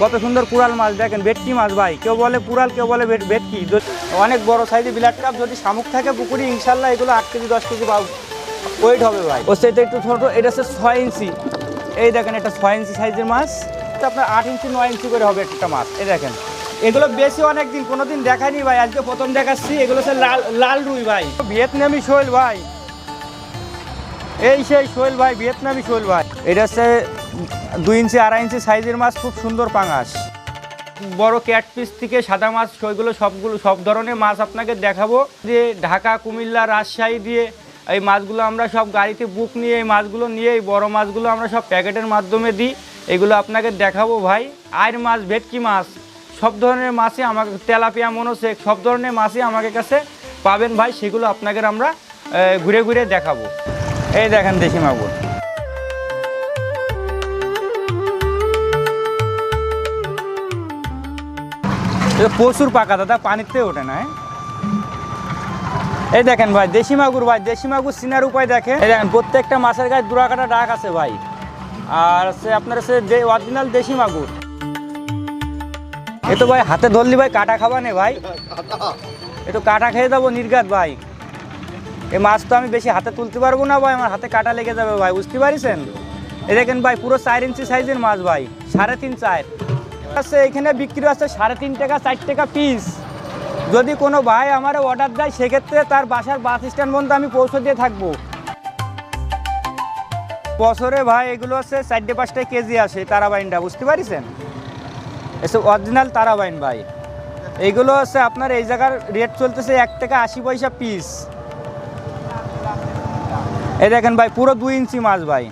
কত সুন্দর কুড়াল মাছ দেখেন, ভেটকি মাছ ভাই। কেউ বলে কুড়াল, কেউ বলে ভেট- ভেটকি। অনেক বড় সাইজে বিলাট কাপ যদি শামুক থাকে পুকুরে ইনশাল্লাহ এগুলো আট কেজি, দশ কেজি ওয়েট হবে ভাই। ও সেটা একটু ছোটো, এটা হচ্ছে ছয় ইঞ্চি। এই দেখেন, এটা ছয় ইঞ্চি সাইজের মাছ। আপনার আট ইঞ্চি, নয় ইঞ্চি করে হবে একটা মাছ। এই দেখেন, এগুলো বেশি অনেক দিন কোনোদিন দেখায়নি ভাই, আজকে প্রথম দেখাচ্ছি। এগুলো হচ্ছে লাল লাল রুই ভাই। ভিয়েতনামি শোল ভাই। এই সেই শোল ভাই, ভিয়েতনামি শোল ভাই। এটা হচ্ছে দুই ইঞ্চি, আড়াই ইঞ্চি সাইজের মাছ, খুব সুন্দর পাঙাশ। বড় ক্যাট পিস থেকে সাদা মাছ সেগুলো সবগুলো, সব ধরনের মাছ আপনাকে দেখাবো। যে ঢাকা, কুমিল্লা, রাজশাহী দিয়ে এই মাছগুলো আমরা সব গাড়িতে বুক নিয়ে, এই মাছগুলো নিয়ে, এই বড় মাছগুলো আমরা সব প্যাকেটের মাধ্যমে দিই। এগুলো আপনাকে দেখাবো ভাই। আয়ের মাছ, ভেটকি মাছ, সব ধরনের মাছই আমাকে, তেলাপিয়া, মনোসেক, সব ধরনের মাছই আমাকে কাছে পাবেন ভাই। সেগুলো আপনাকে আমরা ঘুরে ঘুরে দেখাবো। এই দেখেন দেশি মাগুর। প্রচুর পাকা দাদা, পানিতে ওঠে না? এই দেখেন ভাই, দেশি মাগুর, ভাই, দেশি মাগুর চিনার উপায় দেখে। এই দেখেন, প্রত্যেকটা মাছের গায়ে দুরাকাটা ডাক আছে ভাই। আর সে আপনার সে অরিজিনাল দেশি মাগুর। এ তো ভাই, হাতে ধরলি ভাই, কাটা খাবা নে ভাই। এ তো কাটা খেয়ে দেবো নির্গাত ভাই। এই মাছ তো আমি বেশি হাতে তুলতে পারব না ভাই, আমার হাতে কাটা লেগে যাবে ভাই, বুঝতে পারিছেন? এ দেখেন ভাই, পুরো চার ইঞ্চি সাইজের মাছ ভাই, সাড়ে তিন চার। আছে, এখানে বিক্রি আছে সাড়ে তিন টাকা, চার টাকা পিস যদি কোনো ভাই আমার অর্ডার দেয়, সেক্ষেত্রে তার বাসার বাস স্ট্যান্ড পর্যন্ত আমি পৌঁছে দিয়ে থাকব। বছরে ভাই, এগুলো হচ্ছে চারটে পাঁচটা কেজি আসে তারাবাইনটা, বুঝতে পারিছেন? এসব অরিজিনাল তারাবাইন ভাই। এইগুলো হচ্ছে আপনার এই জায়গার রেট চলতেছে এক টাকা আশি পয়সা পিস এই দেখেন ভাই, পুরো দুই ইঞ্চি মাছ ভাই।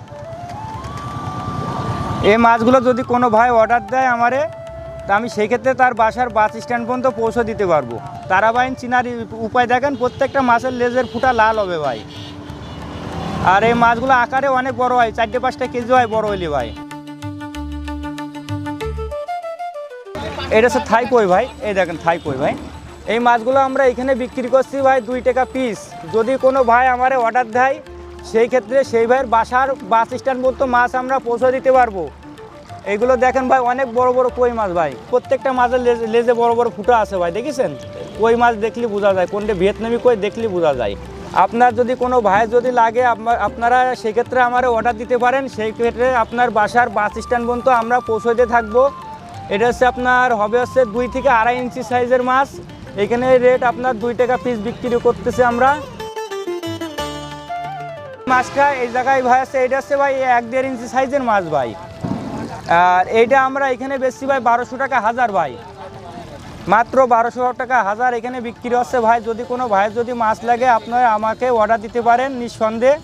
এই মাছগুলো যদি কোনো ভাই অর্ডার দেয় আমারে, তা আমি সেই ক্ষেত্রে তার বাসার বাস স্ট্যান্ড পর্যন্ত পৌঁছে দিতে পারব। তারাবাইন চিনার উপায় দেখেন, প্রত্যেকটা মাছের লেজের ফুটা লাল হবে ভাই। আর এই মাছগুলো আকারে অনেক বড় হয়, চারটে পাঁচটা কেজি হয়, বড় হইলে ভাই। এটা হচ্ছে থাই কই ভাই? এই দেখেন থাই কই ভাই। এই মাছগুলো আমরা এখানে বিক্রি করছি ভাই দুই টাকা পিস যদি কোনো ভাই আমারে অর্ডার দেয় সেই ক্ষেত্রে সেই ভাইয়ের বাসার বাস স্ট্যান্ড পর্যন্ত মাছ আমরা পৌঁছে দিতে পারব। এইগুলো দেখেন ভাই, অনেক বড় বড় কই মাছ ভাই। প্রত্যেকটা মাছের লেজে বড় বড় ফুটো আছে ভাই, দেখেছেন? কই মাছ দেখলে বোঝা যায়, কোনটা ভিয়েতনামি কই দেখলে বোঝা যায়। আপনার যদি কোনো ভাই যদি লাগে, আপনা- আপনারা সেক্ষেত্রে আমার অর্ডার দিতে পারেন। সেই ক্ষেত্রে আপনার বাসার বাস স্ট্যান্ড পর্যন্ত আমরা পৌঁছে দিয়ে থাকব। এটা হচ্ছে আপনার, হবে হচ্ছে দুই থেকে আড়াই ইঞ্চি সাইজের মাছ। এখানে রেট আপনার দুই টাকা পিস বিক্রি করতেছে আমরা। মাছটা এই জায়গায় ভাই আছে এটা হচ্ছে ভাই এক দেড় ইঞ্চি সাইজের মাছ ভাই। আর এইটা আমরা এখানে বেশি ভাই বারোশো টাকা হাজার ভাই। মাত্র বারোশো টাকা হাজার এখানে বিক্রি হচ্ছে ভাই। যদি কোনো ভাই যদি মাছ লাগে, আপনারা আমাকে অর্ডার দিতে পারেন নিঃসন্দেহে।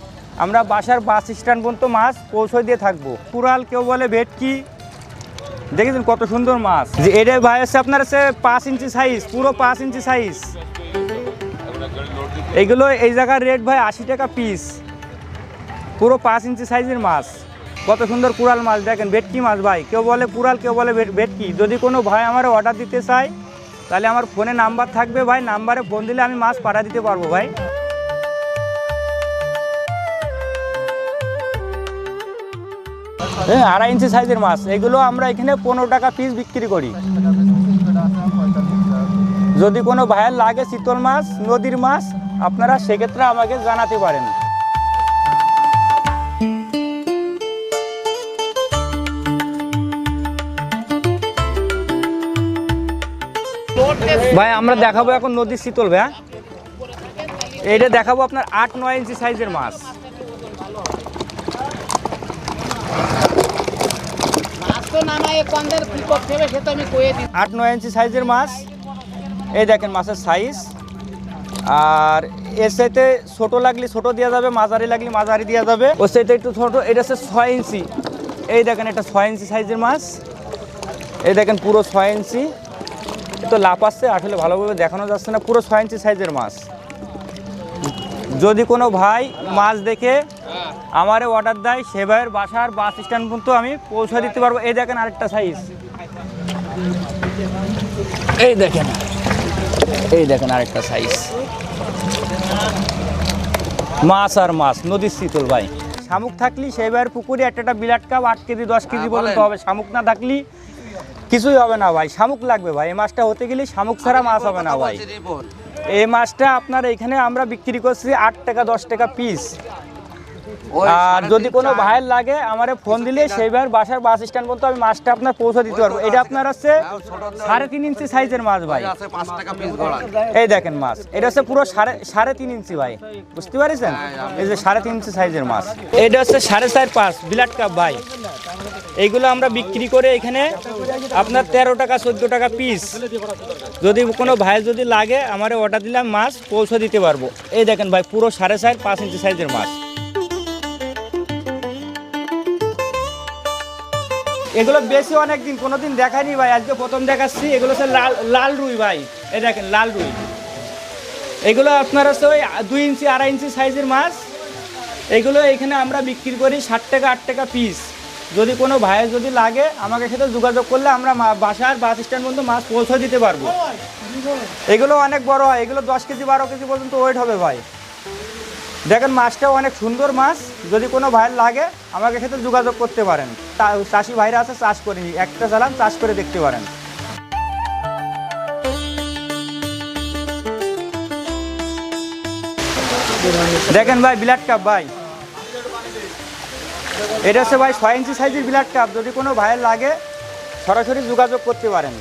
আমরা বাসার বাস স্ট্যান্ড পর্যন্ত মাছ পৌঁছে দিয়ে থাকব। কুড়াল কেউ বলে ভেটকি। দেখেছেন কত সুন্দর মাছ। যে এটা ভাই হচ্ছে আপনার হচ্ছে পাঁচ ইঞ্চি সাইজ পুরো পাঁচ ইঞ্চি সাইজ এইগুলো এই জায়গার রেট ভাই আশি টাকা পিস পুরো পাঁচ ইঞ্চি সাইজের মাছ। কত সুন্দর কুড়াল মাছ, দেখেন, ভেটকি মাছ ভাই। কেউ বলে কুড়াল, কেউ বলে ভেট- ভেটকি। যদি কোনো ভাই আমার অর্ডার দিতে চায়, তাহলে আমার ফোনে নাম্বার থাকবে ভাই। নাম্বারে ফোন দিলে আমি মাছ পাঠা দিতে পারব ভাই। হ্যাঁ আড়াই ইঞ্চি সাইজের মাছ। এগুলো আমরা এখানে পনেরো টাকা পিস বিক্রি করি। যদি কোনো ভাইয়ের লাগে শীতল মাছ, নদীর মাছ, আপনারা সেক্ষেত্রে আমাকে জানাতে পারেন। ভাই আমরা দেখাবো এখন নদীর শীতল ভাই এইটা দেখাবো আপনার আট নয় ইঞ্চি সাইজের মাছ। আট নয় ইঞ্চি সাইজের মাছ। এই দেখেন মাছের সাইজ। আর এর সাথে ছোটো লাগলে ছোটো দেওয়া যাবে মাঝারি লাগলে মাঝারি দেওয়া যাবে। ওর সাথে একটু ছোটো এটা হচ্ছে ছয় ইঞ্চি। এই দেখেন এটা ছয় ইঞ্চি সাইজের মাছ। এই দেখেন পুরো ছয় ইঞ্চি। তো লাভ আসছে আসলে ভালোভাবে দেখানো যাচ্ছে না পুরো ছয় ইঞ্চি সাইজের মাছ। যদি কোনো ভাই মাছ দেখে আমারে অর্ডার দেয় সে ভাইয়ের বাসার বাস স্ট্যান্ড পর্যন্ত আমি পৌঁছে দিতে পারব। এই দেখেন আরেকটা সাইজ এই দেখেন এই দেখেন আরেকটা সাইজ মাছ আর মাছ নদীর শীতল ভাই। শামুক থাকলি সেই ভাইয়ের পুকুরে একটা একটা বিলাট কাপ আট কেজি দশ কেজি পর্যন্ত হবে। শামুক না থাকলি কিছুই হবে না ভাই শামুক লাগবে ভাই। এই মাছটা হতে গেলে শামুক ছাড়া মাছ হবে না ভাই। এই মাছটা আপনার এখানে আমরা বিক্রি করছি আট টাকা দশ টাকা পিস আর যদি কোনো ভাইয়ের লাগে আমার ফোন দিলে সেই ভাইয়ের বাসার বাস স্ট্যান্ড পর্যন্ত আমি মাছটা আপনার পৌঁছে দিতে পারব। এটা আপনার হচ্ছে সাড়ে তিন ইঞ্চি সাইজের মাছ ভাই। এই দেখেন মাছ। এটা হচ্ছে পুরো সাড়ে সাড়ে তিন ইঞ্চি ভাই। বুঝতে পারছেন? এই যে সাড়ে তিন ইঞ্চি সাইজের মাছ। এটা হচ্ছে সাড়ে চার পাঁচ বিলাট কাপ ভাই। এইগুলো আমরা বিক্রি করে এখানে আপনার তেরো টাকা চোদ্দ টাকা পিস যদি কোনো ভাই যদি লাগে আমার অর্ডার দিলাম মাছ পৌঁছে দিতে পারব। এই দেখেন ভাই পুরো সাড়ে চার পাঁচ ইঞ্চি সাইজের মাছ। এগুলো বেশি অনেক দিন কোনোদিন দেখায়নি ভাই, আজকে প্রথম দেখাচ্ছি। এগুলো হচ্ছে লাল লাল রুই ভাই। এই দেখেন, লাল রুই। এগুলো আপনার হচ্ছে ওই দুই ইঞ্চি, আড়াই ইঞ্চি সাইজের মাছ। এগুলো এখানে আমরা বিক্রি করি ষাট টাকা, আট টাকা পিস যদি কোনো ভাইয়ের যদি লাগে, আমাকে সাথে যোগাযোগ করলে আমরা বাসার বাস স্ট্যান্ড পর্যন্ত মাছ পৌঁছে দিতে পারব। এগুলো অনেক বড় হয়, এগুলো দশ কেজি, বারো কেজি পর্যন্ত ওয়েট হবে ভাই। দেখেন মাছটাও অনেক সুন্দর মাছ। যদি কোনো ভাইয়ের লাগে, আমাকে সাথে যোগাযোগ করতে পারেন। চাষি ভাইরা আছে, চাষ করিনি একটা চালান, চাষ করে দেখতে পারেন। দেখেন ভাই, বিলাট কাপ ভাই। এটা হচ্ছে ভাই ছয় ইঞ্চি সাইজের বিলাট কাপ। যদি কোনো ভাইয়ের লাগে, সরাসরি যোগাযোগ করতে পারেন।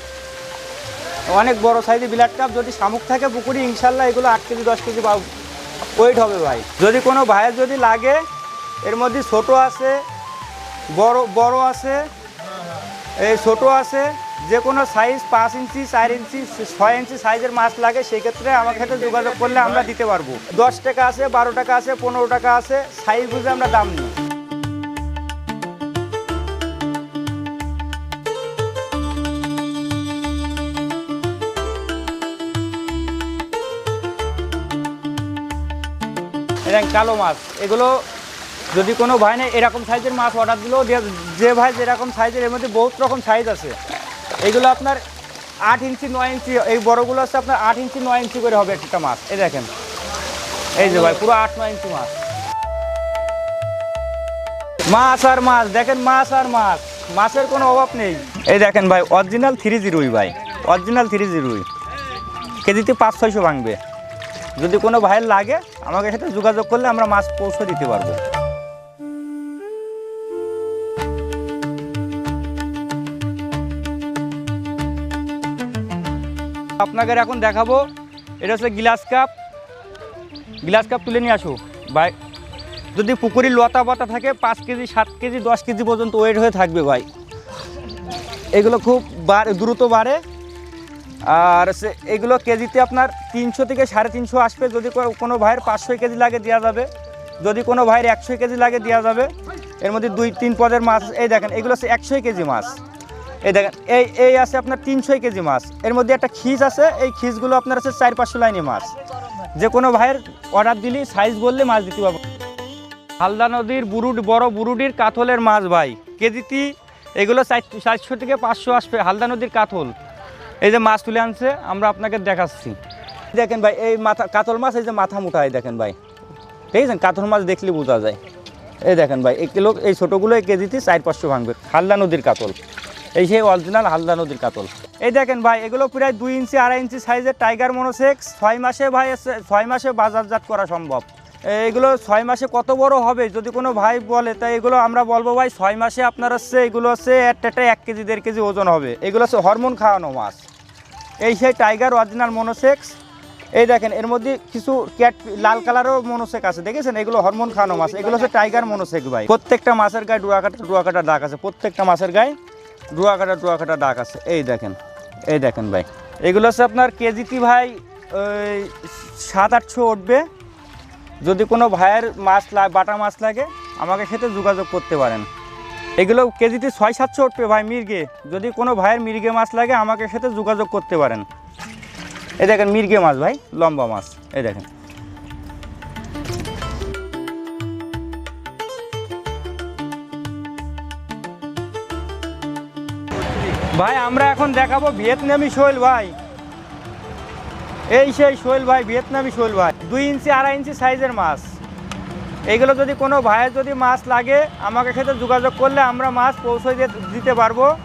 অনেক বড় সাইজের বিলাট কাপ। যদি শামুক থাকে পুকুরি, ইনশাল্লাহ এগুলো আট কেজি, দশ কেজি বা ওয়েট হবে ভাই। যদি কোনো ভাইয়ের যদি লাগে, এর মধ্যে ছোট আছে, বড় বড় আছে, এই ছোট আছে, যে কোনো সাইজ পাঁচ ইঞ্চি, চার ইঞ্চি, ছয় ইঞ্চি সাইজের মাছ লাগে, সেক্ষেত্রে আমার সাথে যোগাযোগ করলে আমরা দিতে পারব। দশ টাকা আছে, বারো টাকা আছে, পনেরো টাকা আছে সাইজ বুঝে আমরা দাম নিই। কালো মাছ। এগুলো যদি কোনো ভাই নেই এরকম সাইজের মাছ অর্ডার দিলেও যে ভাই যেরকম সাইজের, এর মধ্যে বহুত রকম সাইজ আছে। এগুলো আপনার আট ইঞ্চি, নয় ইঞ্চি, এই বড়গুলো আছে আপনার আট ইঞ্চি, নয় ইঞ্চি করে হবে একটা মাছ। এই দেখেন। এই যে ভাই, পুরো আট, নয় ইঞ্চি মাছ। মাছ আর মাছ, দেখেন মাছ আর মাছ। মাছের কোনো অভাব নেই। এই দেখেন ভাই অরিজিনাল থ্রি জিরোই ভাই। অরিজিনাল থ্রি জিরোই কেজিতে পাঁচ, ছয়শো ভাঙবে। যদি কোনো ভাইয়ের লাগে, আমাকে সাথে যোগাযোগ করলে আমরা মাছ পৌঁছে দিতে পারব। আপনাকে এখন দেখাবো, এটা হচ্ছে গ্লাস কাপ। গ্লাস কাপ তুলে নিয়ে আসো, ভাই। যদি পুকুরি লতা পাতা থাকে, পাঁচ কেজি, সাত কেজি, দশ কেজি পর্যন্ত ওয়েট হয়ে থাকবে, ভাই। এগুলো খুব দ্রুত বাড়ে। আর এগুলো কেজিতে আপনার তিনশো থেকে সাড়ে তিনশো আসবে। যদি কোনো ভাইয়ের পাঁচশো কেজি লাগে দেওয়া যাবে। যদি কোনো ভাইয়ের একশো কেজি লাগে দেওয়া যাবে। এর মধ্যে দুই, তিন পদের মাছ, এই দেখেন, এগুলো হচ্ছে একশো কেজি মাছ। এই দেখেন, এই এই আছে আপনার তিনশো কেজি মাছ। এর মধ্যে একটা খিস আছে, এই খিসগুলো আপনার আছে চার, পাঁচশো লাইনে মাছ। যে কোনো ভাইয়ের অর্ডার দিলে, সাইজ বললে মাছ দিতে পারব। হালদা নদীর বুরুড, বড় বুরুডির কাতলের মাছ ভাই। কেজিতে এগুলো চার, চারশো থেকে পাঁচশো আসবে, হালদা নদীর কাতল এই যে মাছ তুলে আনছে, আমরা আপনাকে দেখাচ্ছি। দেখেন ভাই, এই মাথা কাতল মাছ, এই যে মাথা মুঠা এই দেখেন ভাই। ঠিক আছে কাতল মাছ দেখলে বোঝা যায়। এই দেখেন ভাই, এই কিলো এই ছোটোগুলো এই কেজিতে চার পাঁচশো ভাঙবে। হালদা নদীর কাতল। এই সেই অরিজিনাল হালদা নদীর কাতল। এই দেখেন ভাই, এগুলো প্রায় দুই ইঞ্চি, আড়াই ইঞ্চি সাইজের টাইগার মনোসেক্স। ছয় মাসে ভাই ছয় মাসে বাজারজাত করা সম্ভব। এইগুলো ছয় মাসে কত বড় হবে? যদি কোনো ভাই বলে তাই এগুলো আমরা বলব ভাই, ছয় মাসে আপনার হচ্ছে, এগুলো হচ্ছে একটা এক কেজি, দেড় কেজি ওজন হবে। এগুলো হচ্ছে হরমোন খাওয়ানো মাছ। এই সেই টাইগার অরিজিনাল মনোসেক্স এই দেখেন, এর মধ্যে কিছু ক্যাট লাল কালারও মনোসেক আছে, দেখেছেন? এগুলো হরমোন খাওয়ানো মাছ। এগুলো হচ্ছে টাইগার মনোসেক ভাই। প্রত্যেকটা মাছের গায়ে ডুয়া কাটা ডুয়া কাটা আছে। প্রত্যেকটা মাছের গায়ে ডুয়া কাটা ডুয়া কাটা আছে। এই দেখেন এই দেখেন ভাই। এগুলো হচ্ছে আপনার কেজিটি ভাই? ওই সাত আটশো উঠবে। যদি কোনো ভাইয়ের মাছ বাটা মাছ লাগে, আমাকে সাথে যোগাযোগ করতে পারেন। এগুলো কেজিতে ছয়, সাতশো উঠবে ভাই মির্গে। যদি কোনো ভাইয়ের মির্গে মাছ লাগে, আমাকে সাথে যোগাযোগ করতে পারেন। এই দেখেন মির্গে মাছ ভাই, লম্বা মাছ, এই দেখেন। ভাই, আমরা এখন দেখাবো ভিয়েতনামি শৈল ভাই। এই সেই শৈল ভাই, ভিয়েতনামি শৈল ভাই। দুই ইঞ্চি, আড়াই ইঞ্চি সাইজের মাছ। এইগুলো যদি কোনো ভাইয়ের যদি মাছ লাগে, আমাকে সাথে যোগাযোগ করলে আমরা মাছ পৌঁছে দিয়ে- দিতে পারব।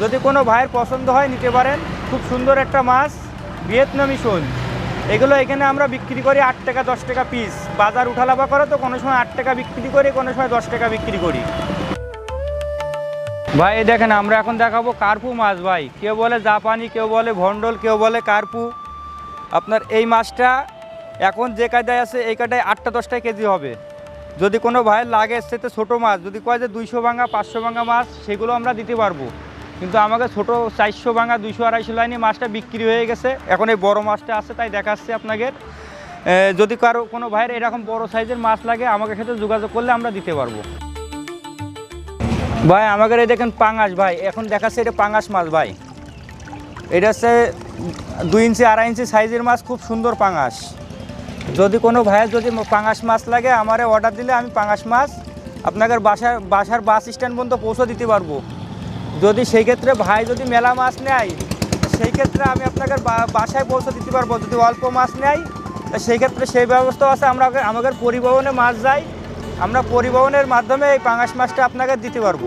যদি কোনো ভাইয়ের পছন্দ হয়, নিতে পারেন। খুব সুন্দর একটা মাছ, ভিয়েতনামি শোল। এগুলো এখানে আমরা বিক্রি করি আট টাকা, দশ টাকা পিস বাজার উঠালাপা করে তো কোনো সময় আট টাকা বিক্রি করি, কোনো সময় দশ টাকা বিক্রি করি। ভাই দেখেন, আমরা এখন দেখাবো কার্পু মাছ, ভাই। কেউ বলে জাপানি, কেউ বলে ভন্ডল কেউ বলে কার্পু। আপনার এই মাছটা এখন যে কায়দায় আছে, এই কায়দায় আটটা দশটায় কেজি হবে। যদি কোনো ভাইয়ের লাগে সেতে ছোটো মাছ, যদি কয় যে দুইশো ভাঙা, পাঁচশো ভাঙা মাছ, সেগুলো আমরা দিতে পারব। কিন্তু আমাকে ছোটো চারশো ভাঙা, দুইশো, আড়াইশো লাইনে মাছটা বিক্রি হয়ে গেছে। এখন এই বড় মাছটা আছে, তাই দেখাচ্ছি আপনাকে। যদি কারও কোনো ভাইয়ের এরকম বড় সাইজের মাছ লাগে, আমাকে সাথে যোগাযোগ করলে আমরা দিতে পারব। ভাই, আমাদের এই দেখেন পাঙাশ ভাই, এখন দেখাচ্ছে এটা পাঙাশ মাছ ভাই। এটা হচ্ছে দুই ইঞ্চি, আড়াই ইঞ্চি সাইজের মাছ, খুব সুন্দর পাঙাশ। যদি কোনো ভাইয়ের যদি পাঙাশ মাছ লাগে, আমারে অর্ডার দিলে আমি পাঙাশ মাছ আপনাদের বাসার বাসার বাস স্ট্যান্ড পর্যন্ত পৌঁছে দিতে পারব। যদি সেই ক্ষেত্রে ভাই যদি মেলা মাছ নেয়, সেই ক্ষেত্রে আমি আপনাদের বাসায় পৌঁছে দিতে পারব। যদি অল্প মাছ নেয় সেই ক্ষেত্রে সেই ব্যবস্থা আছে। আমরা আমাদের পরিবহনে মাছ যাই আমরা পরিবহনের মাধ্যমে এই পাঙাশ মাছটা আপনাকে দিতে পারব।